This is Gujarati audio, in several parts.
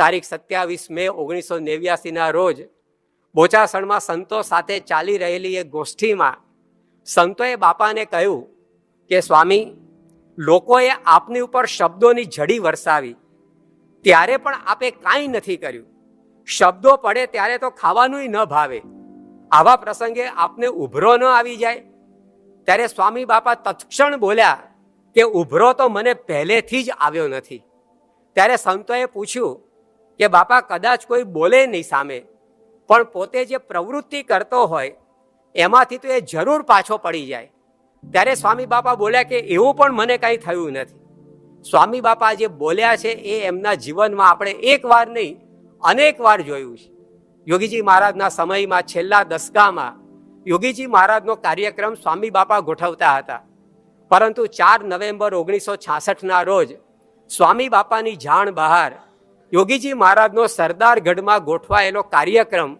તારીખ સત્યાવીસ મે ઓગણીસો નેવ્યાસીના રોજ બોચાસણમાં સંતો સાથે ચાલી રહેલી એક ગોષ્ઠીમાં સંતોએ બાપાને કહ્યું કે, સ્વામી, લોકોએ આપની ઉપર શબ્દોની જડી વરસાવી. ત્યારે પણ આપે કાંઈ નથી કર્યું. શબ્દો પડે ત્યારે તો ખાવાનું ન ભાવે. આવા પ્રસંગે આપને ઉભરો ન આવી જાય. ત્યારે સ્વામી બાપા તત્ક્ષણ બોલ્યા કે, ઉભરો તો મને પહેલેથી જ આવ્યો નથી. ત્યારે સંતોએ પૂછ્યું કે બાપા કદાચ કોઈ બોલે નહીં સામે, પણ પોતે જે પ્રવૃત્તિ કરતો હોય, એમાંથી તો એ જરૂર પાછો પડી જાય. ત્યારે સ્વામી બાપા બોલ્યા કે એવું પણ મને કાંઈ થયું નથી. સ્વામી બાપા જે બોલ્યા છે એ એમના જીવનમાં આપણે એક વાર નહીં, અનેક વાર જોયું છે. યોગીજી મહારાજના સમયમાં, છેલ્લા દસકામાં યોગીજી મહારાજનો કાર્યક્રમ સ્વામી બાપા ગોઠવતા હતા. પરંતુ ચાર નવેમ્બર ઓગણીસો છાસઠના રોજ સ્વામી બાપાની જાણ બહાર યોગીજી મહારાજનો સરદારગઢમાં ગોઠવાયેલો કાર્યક્રમ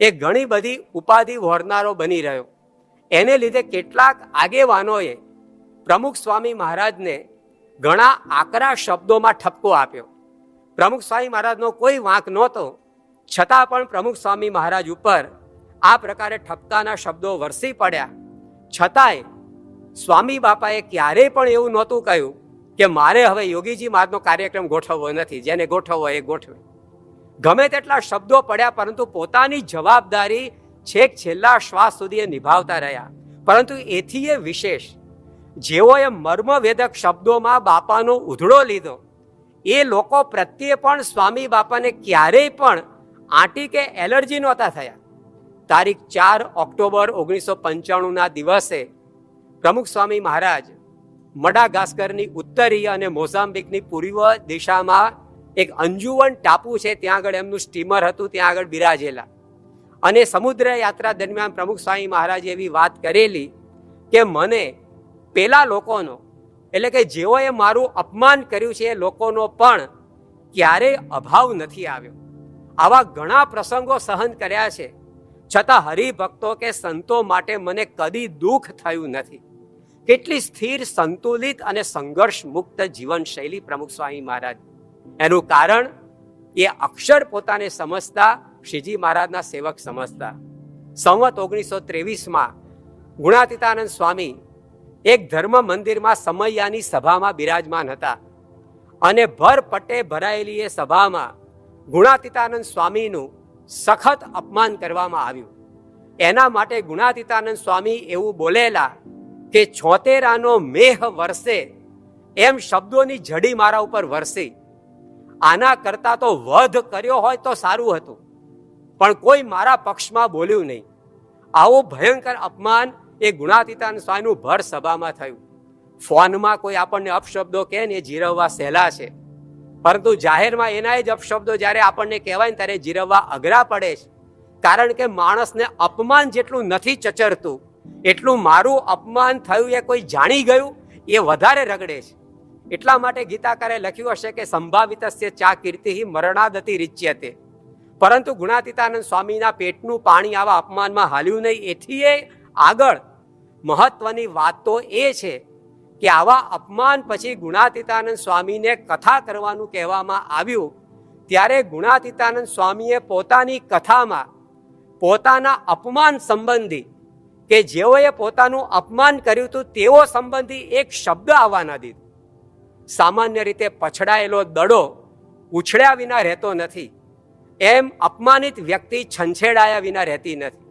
એ ઘણી બધી ઉપાધિ વહોરનારો બની રહ્યો. એને લીધે કેટલાક આગેવાનોએ પ્રમુખ સ્વામી મહારાજને ઘણા આકરા શબ્દોમાં ઠપકો આપ્યો. પ્રમુખ સ્વામી મહારાજનો કોઈ વાંક નહોતો, છતાં પણ પ્રમુખ સ્વામી મહારાજ ઉપર આ પ્રકારે ઠપકાના શબ્દો વરસી પડ્યા. છતાંય સ્વામી બાપાએ ક્યારેય પણ એવું નહોતું કહ્યું. કે મારે હવે યોગીજી મહારાજનો કાર્યક્રમ ગોઠવવો નથી, જેને ગોઠવવો એ ગોઠવે. ગમે તેટલા શબ્દો પડ્યા, પરંતુ પોતાની જવાબદારી છેક છેલ્લા શ્વાસ સુધી એ નિભાવતા રહ્યા. પરંતુ એથી એ વિશેષ, જેઓએ મર્મવેદક શબ્દોમાં બાપાનો ઉધડો લીધો, એ લોકો પ્રત્યે પણ સ્વામી બાપાને ક્યારેય પણ આંટી કે એલર્જી નહોતા થયા. તારીખ ચાર ઓક્ટોબર ઓગણીસો પંચાણુંના દિવસે પ્રમુખ સ્વામી મહારાજ મડાગાસ્કરની ઉત્તરીય અને મોઝામ્બિકની પૂર્વ દિશામાં એક અંજુવન ટાપુ છે, ત્યાં આગળ એમનું સ્ટીમર હતું, ત્યાં આગળ બિરાજેલા. અને સમુદ્ર યાત્રા દરમિયાન પ્રમુખ સ્વામી મહારાજે એવી વાત કરેલી કે મને પેલા લોકોનો, એટલે કે જેઓએ મારું અપમાન કર્યું છે એ લોકોનો પણ ક્યારેય અભાવ નથી આવ્યો. આવા ઘણા પ્રસંગો સહન કર્યા છે. છતાં હરિભક્તો કે સંતો માટે મને કદી દુઃખ થયું નથી. કેટલી સ્થિર, સંતુલિત અને સંઘર્ષ મુક્ત જીવનશૈલી પ્રમુખ સ્વામી મહારાજ. એનું કારણ, એ અક્ષર પોતાને સમજતા, શ્રીજી મહારાજના સેવક સમજતા. સંવત ઓગણીસો ત્રેવીસમાં ગુણાતીતાનંદ સ્વામી એક ધર્મ મંદિરમાં સમૈયાની સભામાં બિરાજમાન હતા અને ભર પટ્ટે ભરાયેલી એ સભામાં ગુણાતીતાનંદ સ્વામીનું સખત અપમાન કરવામાં આવ્યું. એના માટે ગુણાતીતાનંદ સ્વામી એવું બોલેલા કે છોતેરાનો મેહ વરસે, એમ શબ્દોની જડી મારા ઉપર વરસી. આના કરતા તો વધ કર્યો હોય તો સારું હતું, પણ કોઈ મારા પક્ષમાં બોલ્યું નહીં. આવું ભયંકર અપમાન એ ગુણાતીતાન સ્વામીનું ભર સભામાં થયું. ફોનમાં કોઈ આપણને અપશબ્દો કહે ને એ જીરવવા સહેલા છે. પરંતુ જાહેરમાં એના જ અપશબ્દો જ્યારે આપણને કહેવાય ને ત્યારે જીરવવા અઘરા પડે છે. કારણ કે માણસને અપમાન જેટલું નથી ચચરતું. એટલું મારું અપમાન થયું એ કોઈ જાણી ગયું? એ વધારે રગડે છે. એટલા માટે ગીતાકારે લખ્યું હશે કે સંભાવિત ચા કીર્તિ મરણાદતિ રીચ્યતે. પરંતુ ગુણાતીતાનંદ સ્વામીના પેટનું પાણી આવા અપમાનમાં હાલ્યું નહીં. એથી એ આગળ મહત્વની વાત તો એ છે કે આવા અપમાન પછી ગુણાતીતાનંદ સ્વામીને કથા કરવાનું કહેવામાં આવ્યું, ત્યારે ગુણાતીતાનંદ સ્વામીએ પોતાની કથામાં પોતાના અપમાન સંબંધી કે જેઓએ પોતાનું અપમાન કર્યું હતું, તેઓ સંબંધી એક શબ્દ આવવા ન દીધો. સામાન્ય રીતે પછડાયેલો દડો ઉછળ્યા વિના રહેતો નથી. એમ અપમાનિત વ્યક્તિ છંછેડાયા વિના રહેતી નથી.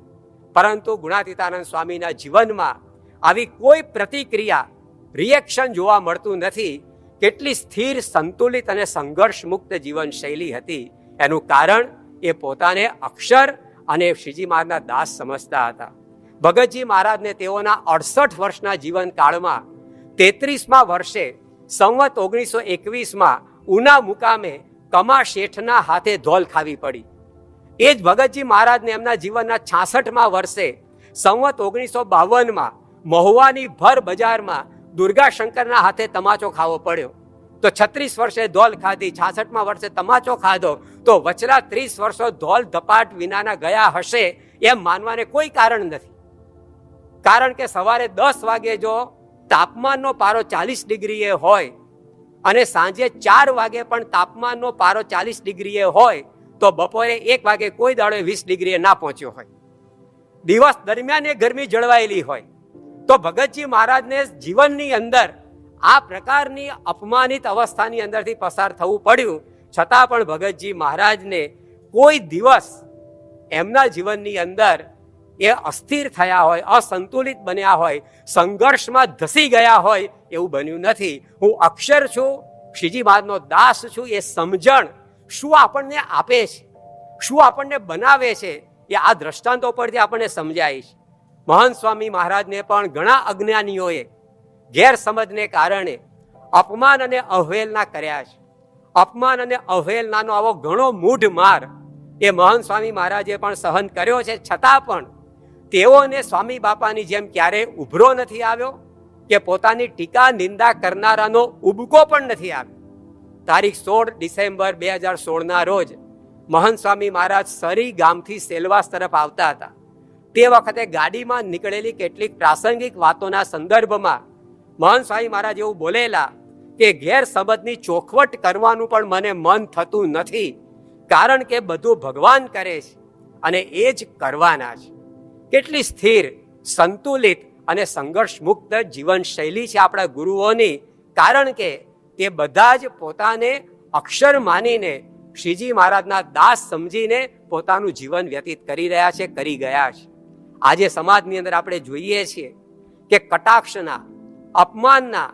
પરંતુ ગુણાતીતાનંદ સ્વામીના જીવનમાં આવી કોઈ પ્રતિક્રિયા રિએક્શન જોવા મળતું નથી. કેટલી સ્થિર, સંતુલિત અને સંઘર્ષ મુક્ત જીવનશૈલી હતી. એનું કારણ એ પોતાને અક્ષર અને શ્રીજી મહારાજના દાસ સમજતા હતા. ભગતજી મહારાજને તેઓના અડસઠ વર્ષના જીવનકાળમાં તેત્રીસમાં વર્ષે સંવત ઓગણીસો એકવીસમાં ઉના મુકામે કમા શેઠના હાથે ધોલ ખાવી પડી. એ જ ભગતજી મહારાજને એમના જીવનના છાસઠમાં વર્ષે સંવત ઓગણીસો બાવનમાં મહુવાની ભર બજારમાં દુર્ગા શંકરના હાથે તમાચો ખાવો પડ્યો. તો છત્રીસ વર્ષે ધોલ ખાધી, છાસઠમાં વર્ષે તમાચો ખાધો, તો વચલા ત્રીસ વર્ષો ધોલ ધપાટ વિનાના ગયા હશે એમ માનવાને કોઈ કારણ નથી. કારણ કે સવારે દસ વાગે જો તાપમાનનો પારો ચાલીસ ડિગ્રીએ હોય અને સાંજે ચાર વાગે પણ તાપમાનનો પારો ચાલીસ ડિગ્રીએ હોય, તો બપોરે એક વાગે કોઈ દાડો વીસ ડિગ્રીએ ના પહોંચ્યો હોય. દિવસ દરમિયાન એ ગરમી જળવાયેલી હોય. તો ભગતજી મહારાજને જીવનની અંદર આ પ્રકારની અપમાનિત અવસ્થાની અંદરથી પસાર થવું પડ્યું. છતાં પણ ભગતજી મહારાજને કોઈ દિવસ એમના જીવનની અંદર એ અસ્થિર થયા હોય, અસંતુલિત બન્યા હોય, સંઘર્ષમાં ધસી ગયા હોય એવું બન્યું નથી. હું અક્ષર છું શ્રીજી મહારાજનો દાસ છું, એ સમજણ શું આપણને આપે છે? શું આપણને બનાવે છે? એ આ દ્રષ્ટાંતો પરથી આપણને સમજાય છે. મહાન સ્વામી મહારાજને પણ ઘણા અજ્ઞાનીઓએ ગેરસમજને કારણે અપમાન અને અવહેલના કર્યા છે. અપમાન અને અવહેલનાનો આવો ઘણો મૂઢ માર એ મહાન સ્વામી મહારાજે પણ સહન કર્યો છે. છતાં પણ તેઓને સ્વામી બાપાની જેમ ક્યારેય ઉભરો નથી આવ્યો કે પોતાની ટીકા નિંદા કરનારાનો ઉબકો પણ નથી આવ્યો? તારીખ સોળ ડિસેમ્બર બે હજાર સોળના રોજ મહંત સ્વામી મહારાજ સરી ગામથી સેલવાસ તરફ આવતા હતા. તે વખતે ગાડીમાં નીકળેલી કેટલીક પ્રાસંગિક વાતોના સંદર્ભમાં મહંત સ્વામી મહારાજ એવું બોલેલા કે ગેરસમજની ચોખવટ કરવાનું પણ મને મન થતું નથી, કારણ કે બધું ભગવાન કરે છે અને એ જ કરવાના છે. કેટલી સ્થિર, સંતુલિત અને સંઘર્ષ મુક્ત જીવનશૈલી છે આપણા ગુરુઓની. કારણ કે તે બધા જ પોતાને અક્ષર માનીને શ્રીજી મહારાજના દાસ સમજીને પોતાનું જીવન વ્યતીત કરી રહ્યા છે, કરી ગયા છે. આજે સમાજની અંદર આપણે જોઈએ છીએ કે કટાક્ષના, અપમાનના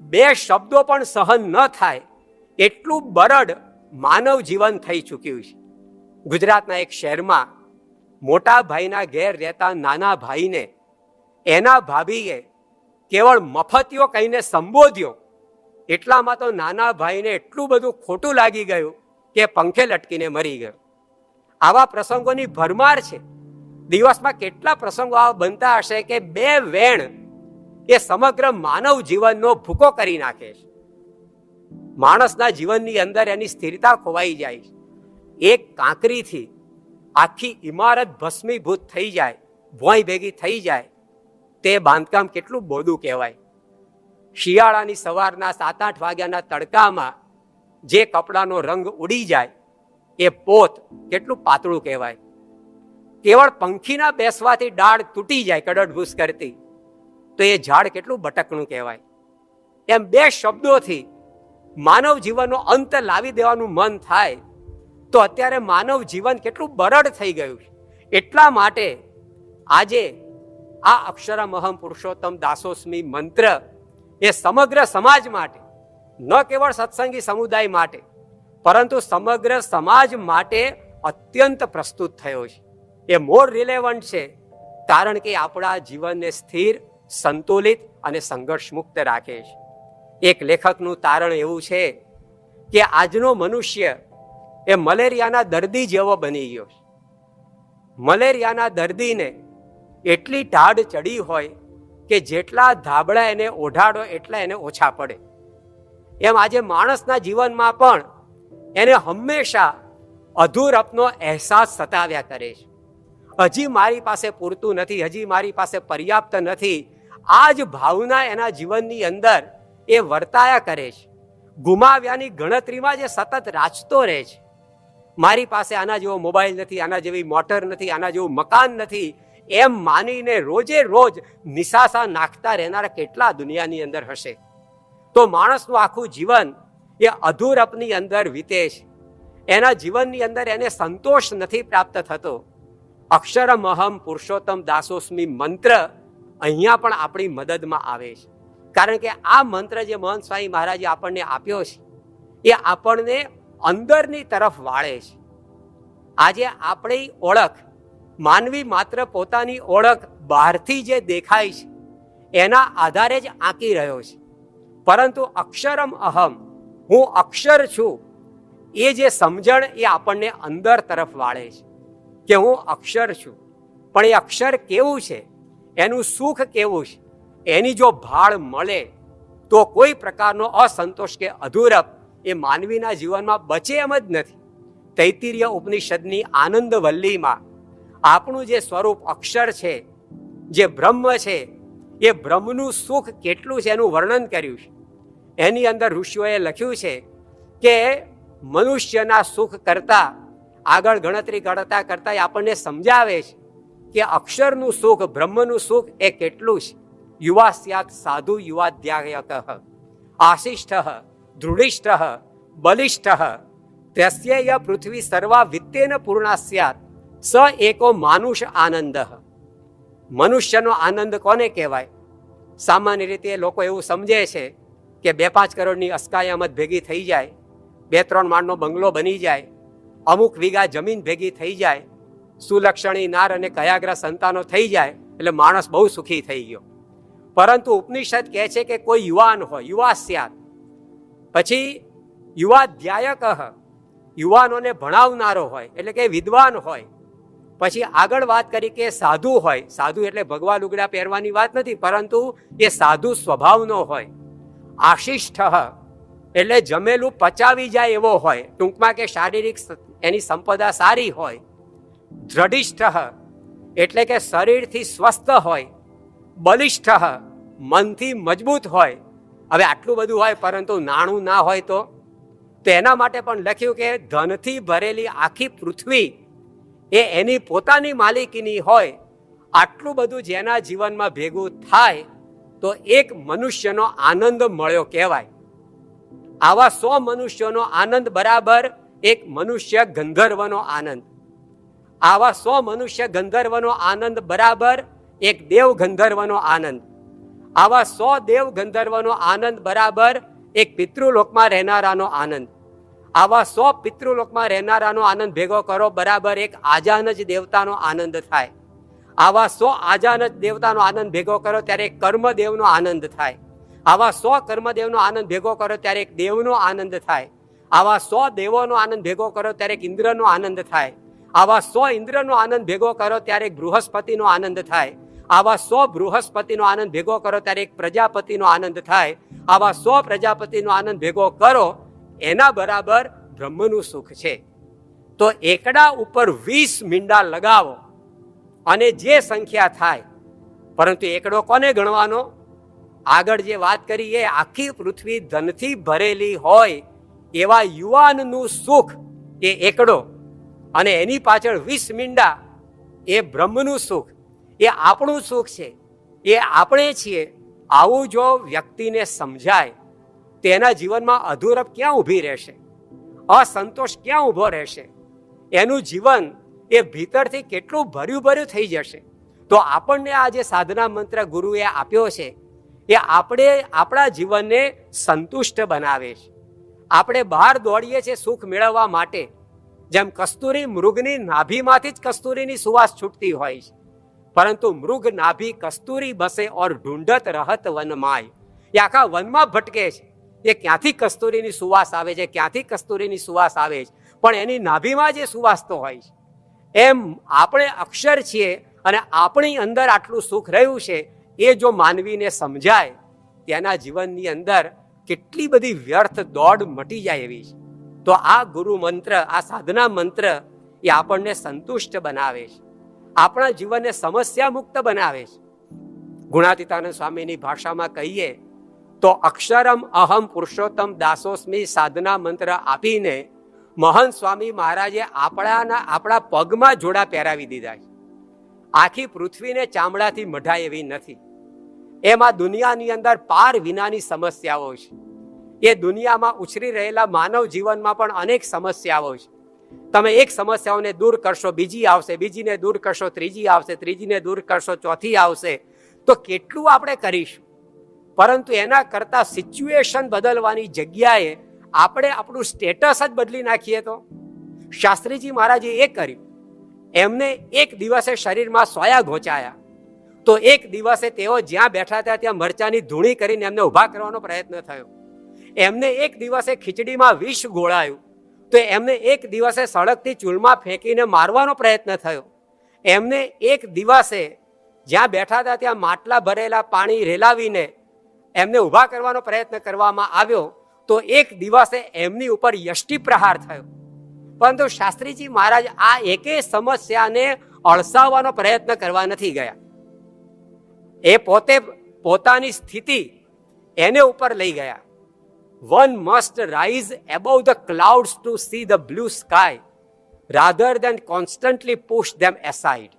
બે શબ્દો પણ સહન ન થાય એટલું બરડ માનવ જીવન થઈ ચૂક્યું છે. ગુજરાતના એક શહેરમાં મોટા ભાઈના ઘેર રહેતા નાના ભાઈને, એના ભાભીએ કેવળ મફતિયો કહીને સંબોધ્યો. એટલામાં તો નાના ભાઈને એટલું બધું ખોટું લાગી ગયું કે પંખે લટકીને મરી ગયો. આવા પ્રસંગોની ભરમાર છે. દિવસમાં કેટલા પ્રસંગો આવા બનતા હશે કે બે વેણ એ સમગ્ર માનવ જીવનનો ભૂકો કરી નાખે છે. માણસના જીવનની અંદર એની સ્થિરતા ખોવાઈ જાય છે. એક કાંકરીથી આખી ઇમારત ભસ્મીભૂત થઈ જાય, ભોંય ભેગી થઈ જાય. તે બાંધકામ કેટલું બોદું કહેવાય. શિયાળાની સવારના સાત આઠ વાગ્યાના તડકામાં જે કપડાનો રંગ ઉડી જાય, એ પોત કેટલું પાતળું કહેવાય. કેવળ પંખીના બેસવાથી ડાળ તૂટી જાય કડડભૂસ કરતી. તો એ ઝાડ કેટલું બટકણું કહેવાય. એમ બે શબ્દોથી માનવ જીવનનો અંત લાવી દેવાનું મન થાય તો અત્યારે માનવ જીવન કેટલું બરડ થઈ ગયું છે. એટલા માટે આજે આ અક્ષરમહમ પુરુષોત્તમ દાસોસ્મી મંત્ર એ સમગ્ર સમાજ માટે, ન કેવળ સત્સંગી સમુદાય માટે, પરંતુ સમગ્ર સમાજ માટે અત્યંત પ્રસ્તુત થયો છે. એ મોર રિલેવન્ટ છે, કારણ કે આપણા જીવનને સ્થિર, સંતુલિત અને સંઘર્ષ મુક્ત રાખે છે. એક લેખકનું તારણ એવું છે કે આજનો મનુષ્ય એ મલેરિયાના દર્દી જેવો બની ગયો છે. મલેરિયાના દર્દીને એટલી ટાઢ ચડી હોય કે જેટલા ધાબળા એને ઓઢાડો એટલા એને ઓછા પડે. એમ આજે માણસના જીવનમાં પણ એને હંમેશા અધૂરપનો અહેસાસ સતાવ્યા કરે છે. હજી મારી પાસે પૂરતું નથી, હજી મારી પાસે પર્યાપ્ત નથી. આ જ ભાવના એના જીવનની અંદર એ વર્તાયા કરે છે. ગુમાવ્યાની ગણતરીમાં જે સતત રાચતો રહે છે. મારી પાસે આના જેવો મોબાઈલ નથી, આના જેવી મોટર નથી, આના જેવું મકાન નથી. એમ માનીને રોજે રોજ નિશાસા નાખતા રહેનારા કેટલા દુનિયાની અંદર હશે? તો માણસનું આખું જીવન એ અધૂરપની અંદર વીતે છે. એના જીવનની અંદર એને સંતોષ નથી પ્રાપ્ત થતો. અક્ષરમહમ પુરુષોત્તમ દાસોસ્મી મંત્ર અહીંયા પણ આપણી મદદમાં આવે છે. કારણ કે આ મંત્ર જે મહંત સ્વામી મહારાજે આપણને આપ્યો છે, એ આપણને અંદરની તરફ વાળે છે. આજે આપણી ઓળખ, માનવી માત્ર પોતાની ઓળખ બહારથી જે દેખાય છે, એના આધારે જ આંકી રહ્યો છે. પરંતુ અક્ષરમ અહમ, હું અક્ષર છું, એ જે સમજણ એ આપણને અંદર તરફ વાળે છે, કે હું અક્ષર છું. પણ એ અક્ષર કેવું છે? એનું સુખ કેવું છે? એની જો ભાળ મળે, તો કોઈ પ્રકારનો અસંતોષ કે અધૂરપ એ માનવીના જીવનમાં બચે એમ જ નથી. તૈતિરીય ઉપનિષદની આનંદ વલ્લીમાં આપણું જે સ્વરૂપ અક્ષર છે, જે બ્રહ્મ છે, એ બ્રહ્મનું સુખ કેટલું છે એનું વર્ણન કર્યું છે. એની અંદર ઋષિઓએ લખ્યું છે કે મનુષ્યના સુખ કરતા, આગળ ગણતરી કરતા કરતા આપણને સમજાવે છે કે અક્ષરનું સુખ, બ્રહ્મનું સુખ એ કેટલું છે. યુવા સ્યાત સાધુ યુવાધ્યાયક, આશિષ્ઠ દૃઢિષ્ઠ બલિષ્ઠ તસ્ય પૃથ્વી સર્વા વિત્તેન પૂર્ણા સ્યાત સ એકો માનુષ આનંદ મનુષ્યનો આનંદ કોને કહેવાય સામાન્ય રીતે લોકો એવું સમજે છે કે બે પાંચ કરોડની અસ્કાયામત ભેગી થઈ જાય બે ત્રણ માળનો બંગલો બની જાય અમુક વીઘા જમીન ભેગી થઈ જાય સુલક્ષણી નાર અને કયાગ્ર સંતાનો થઈ જાય એટલે માણસ બહુ સુખી થઈ ગયો પરંતુ ઉપનિષદ કહે છે કે કોઈ યુવાન હોય યુવા સ્યાત પછી યુવાધ્યાયક, યુવાનોને ભણાવનારો હોય, એટલે કે વિદ્વાન હોય. પછી આગળ વાત કરી કે સાધુ હોય, સાધુ એટલે ભગવા લુગડા પહેરવાની વાત નથી, પરંતુ એ સાધુ સ્વભાવનો હોય. આશિષ્ઠ, એટલે જમેલું પચાવી જાય એવો હોય, ટૂંકમાં કે શારીરિક એની સંપદા સારી હોય. દ્રઢિષ્ઠ, એટલે કે શરીરથી સ્વસ્થ હોય. બલિષ્ઠ, મનથી મજબૂત હોય. હવે આટલું બધું હોય, પરંતુ નાણું ના હોય તો? તેના માટે પણ લખ્યું કે ધનથી ભરેલી આખી પૃથ્વી એ એની પોતાની માલિકીની હોય, આટલું બધું જેના જીવનમાં ભેગું થાય, તો એક મનુષ્યનો આનંદ મળ્યો કહેવાય. આવા સો મનુષ્યોનો આનંદ બરાબર એક મનુષ્ય ગંધર્વનો આનંદ. આવા સો મનુષ્ય ગંધર્વનો આનંદ બરાબર એક દેવ ગંધર્વનો આનંદ. આવા સો દેવ ગંધર્વનો આનંદ બરાબર એક પિતૃલોકમાં રહેનારાનો આનંદ. આવા સો પિતૃલોકમાં રહેનારાનો આનંદ ભેગો કરો, બરાબર એક આજાનજ દેવતાનો આનંદ થાય. આવા સો આજાનજ દેવતાનો આનંદ ભેગો કરો ત્યારે એક કર્મદેવનો આનંદ થાય. આવા સો કર્મદેવનો આનંદ ભેગો કરો ત્યારે એક દેવનો આનંદ થાય. આવા સો દેવોનો આનંદ ભેગો કરો ત્યારે એક ઇન્દ્રનો આનંદ થાય. આવા સો ઇન્દ્રનો આનંદ ભેગો કરો ત્યારે એક બૃહસ્પતિનો આનંદ થાય. આવા સો બૃહસ્પતિનો આનંદ ભેગો કરો ત્યારે એક પ્રજાપતિનો આનંદ થાય. આવા સો પ્રજાપતિનો આનંદ ભેગો કરો, એના બરાબર બ્રહ્મનું સુખ છે. તો એકડા ઉપર વીસ મીંડા લગાવો અને જે સંખ્યા થાય, પરંતુ એકડો કોને ગણવાનો? આગળ જે વાત કરી એ, આખી પૃથ્વી ધનથી ભરેલી હોય એવા યુવાનનું સુખ એ એકડો અને એની પાછળ વીસ મીંડા એ બ્રહ્મનું સુખ. એ આપણું સુખ છે. એ આપણે છીએ. આવું જો વ્યક્તિને સમજાય, તેના જીવનમાં અધૂરપ ક્યાં ઊભી રહેશે? અસંતોષ ક્યાં ઊભો રહેશે? એનું જીવન એ ભીતરથી કેટલું ભર્યું ભર્યું થઈ જશે? તો આપણને આ જે સાધના મંત્ર ગુરુએ આપ્યો છે, એ આપણે આપણા જીવનને સંતુષ્ટ બનાવે છે. આપણે બહાર દોડીએ છીએ સુખ મેળવવા માટે. જેમ કસ્તુરી મૃગની નાભીમાંથી જ કસ્તુરીની સુવાસ છૂટતી હોય છે. પરંતુ મૃગ નાભી કસ્તુરી બસે ઓર ઢૂંઢત રહત વનમાય એ આખા વનમાં ભટકે છે. એ ક્યાંથી કસ્તુરીની સુવાસ આવે છે? ક્યાંથી કસ્તુરીની સુવાસ આવે છે? પણ એની નાભીમાં જે સુવાસ તો હોય છે. એમ આપણે અક્ષર છીએ અને આપણી અંદર આટલું સુખ રહ્યું છે, એ જો માનવીને સમજાય, તેના જીવનની અંદર કેટલી બધી વ્યર્થ દોડ મટી જાય એવી છે. તો આ ગુરુ મંત્ર, આ સાધના મંત્ર એ આપણને સંતુષ્ટ બનાવે છે. આપણા જીવનને સમસ્યા મુક્ત બનાવે છે. ગુણાતીતાનંદ સ્વામીની ભાષામાં કહીએ, તો અક્ષરમ અહમ પુરુષોત્તમ દાસોસ્મી સાધના મંત્ર આપીને મહંત સ્વામી મહારાજે આપણાના, આપણા પગમાં જોડા પહેરાવી દીધા છે. આખી પૃથ્વીને ચામડાથી મઢાય એવી નથી. એમાં દુનિયાની અંદર પાર વિનાની સમસ્યાઓ છે. એ દુનિયામાં ઉછરી રહેલા માનવ જીવનમાં પણ અનેક સમસ્યાઓ છે. તમે એક સમસ્યાઓને દૂર કરશો, બીજી આવશે, બીજીને દૂર કરશો, ત્રીજી આવશે, ત્રીજીને દૂર કરશો, ચોથી આવશે. તો કેટલું આપણે કરીશું? પરંતુ એના કરતાં સિચ્યુએશન બદલવાની જગ્યાએ આપણે આપણું સ્ટેટસ જ બદલી નાખીએ તો? શાસ્ત્રીજી મહારાજે એ કર્યું. એમને એક દિવસે શરીરમાં સોયા ઘોચાયા. તો એક દિવસે તેઓ જ્યાં બેઠા હતા ત્યાં મરચાની ધૂણી કરીને એમને ઊભા કરવાનો પ્રયત્ન થયો. એમને એક દિવસે ખીચડીમાં વિષ ગોળાયું. તો એમને એક દિવસે સડકથી ચૂલમાં ફેંકીને મારવાનો પ્રયત્ન થયો. એમને એક દિવસે જ્યાં બેઠા હતા ત્યાં માટલા ભરેલા પાણી રેલાવીને એમને ઊભા કરવાનો પ્રયત્ન કરવામાં આવ્યો, તો એક દિવસે એમની ઉપર યષ્ટિ પ્રહાર થયો. પરંતુ શાસ્ત્રીજી મહારાજ આ એકે સમસ્યાને અળસાવવાનો પ્રયત્ન કરવા નથી ગયા. એ પોતે પોતાની સ્થિતિ એને ઉપર લઈ ગયા. One must rise above the clouds to see the blue sky rather than constantly push them aside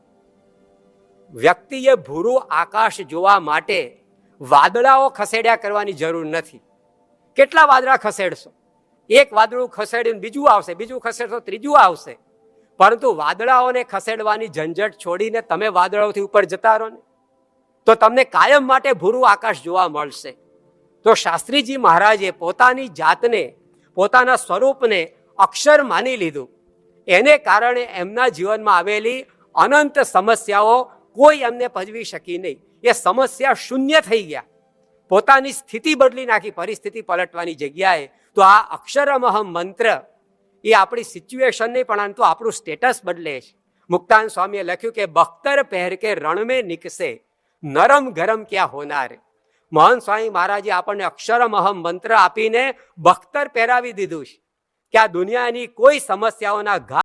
વ્યક્તિએ ભૂરું આકાશ જોવા માટે વાદળાઓ ખસેડ્યા કરવાની જરૂર નથી. કેટલા વાદળા ખસેડશો? એક વાદળું ખસેડીને બીજું આવશે, બીજું ખસેડશો, ત્રીજું આવશે. પરંતુ વાદળાઓને ખસેડવાની ઝંઝટ છોડીને તમે વાદળાઓથી ઉપર જતા રહો ને. તો તમને કાયમ માટે ભૂરું આકાશ જોવા મળશે. તો શાસ્ત્રીજી મહારાજે પોતાની જાતને, પોતાના સ્વરૂપને અક્ષર માની લીધું. એને કારણે એમના જીવનમાં આવેલી અનંત સમસ્યાઓ કોઈ એમને પજવી શકી નહીં. એ સમસ્યા શૂન્ય થઈ ગયા. પોતાની સ્થિતિ બદલી નાખી, પરિસ્થિતિ પલટવાની જગ્યાએ તો આ અક્ષરમહમ મંત્ર એ આપણી સિચ્યુએશન નહીં, પણ તો આપણું સ્ટેટસ બદલે છે. મુક્તાન સ્વામીએ લખ્યું કે, બખ્તર પહેર કે રણમે નિકસે, નરમ ગરમ ક્યાં હોનાર? મહાન સ્વામી મહારાજે આપણને અક્ષરમહમ મંત્ર આપીને બખ્તર પહેરાવી દીધું છે. કે આ દુનિયાની કોઈ સમસ્યાઓના